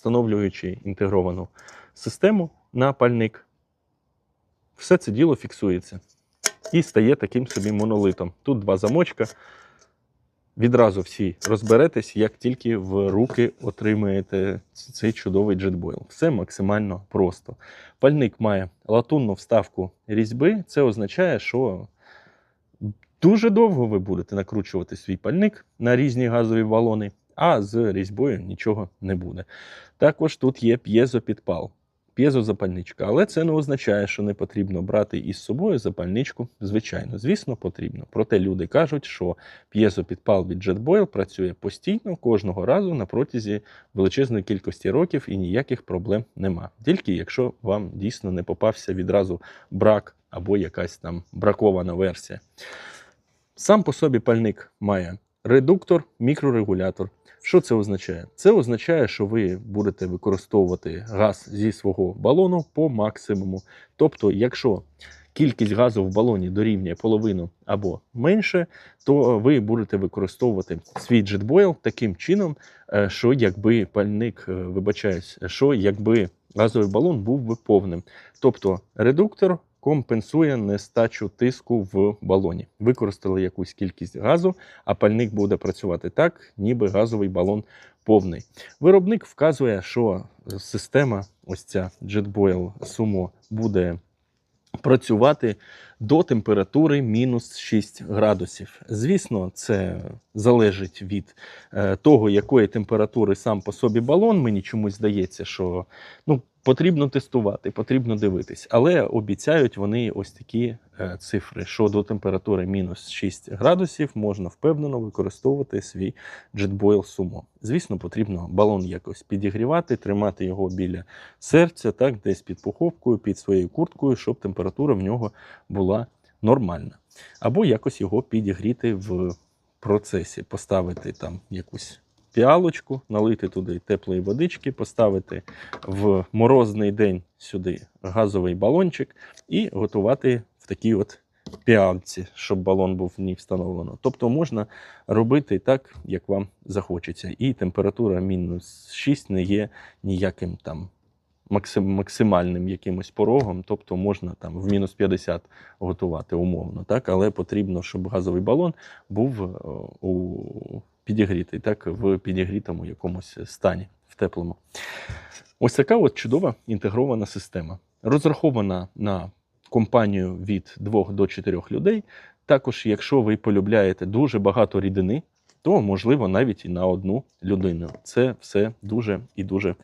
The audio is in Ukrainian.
встановлюючи інтегровану систему на пальник, все це діло фіксується і стає таким собі монолитом. Тут два замочка. Відразу всі розберетесь, як тільки в руки отримаєте цей чудовий джетбойл. Все максимально просто. Пальник має латунну вставку різьби. Це означає, що дуже довго ви будете накручувати свій пальник на різні газові балони, а з різьбою нічого не буде. Також тут є п'єзопідпал, п'єзозапальничка, але це не означає, що не потрібно брати із собою запальничку. Звичайно, звісно, потрібно. Проте люди кажуть, що п'єзопідпал від JetBoil працює постійно кожного разу на протязі величезної кількості років і ніяких проблем нема. Тільки якщо вам дійсно не попався відразу брак або якась там бракована версія. Сам по собі пальник має редуктор, мікрорегулятор. Що це означає? Це означає, що ви будете використовувати газ зі свого балону по максимуму. Тобто, якщо кількість газу в балоні дорівнює половину або менше, то ви будете використовувати свій джетбойл таким чином, е, що якби пальник, е, вибачаюсь, що якби газовий балон був би повним. Тобто редуктор компенсує нестачу тиску в балоні. Використали якусь кількість газу, а пальник буде працювати так, ніби газовий балон повний. Виробник вказує, що система, ось ця JetBoil Sumo, буде працювати до температури мінус 6 градусів. Звісно, це залежить від е, того, якої температури сам по собі балон. Мені чомусь здається, що ну, потрібно тестувати, потрібно дивитись. Але обіцяють вони ось такі е, цифри, що до температури мінус 6 градусів можна впевнено використовувати свій JetBoil Sumo. Звісно, потрібно балон якось підігрівати, тримати його біля серця, так, десь під пуховкою, під своєю курткою, щоб температура в нього була нормальна. Або якось його підігріти в процесі, поставити там якусь піалочку, налити туди теплої водички, поставити в морозний день сюди газовий балончик і готувати в такій от піалці, щоб балон був в ній встановлено. Тобто можна робити так, як вам захочеться. І температура мінус 6 не є ніяким там максимальним якимось порогом, тобто можна там в мінус 50 готувати умовно, так? але потрібно, щоб газовий балон був е, у підігрітий, так, в підігрітому якомусь стані, в теплому. Ось така от чудова інтегрована система. Розрахована на компанію від 2 до 4 людей. Також, якщо ви полюбляєте дуже багато рідини, то можливо навіть і на одну людину. Це все дуже і дуже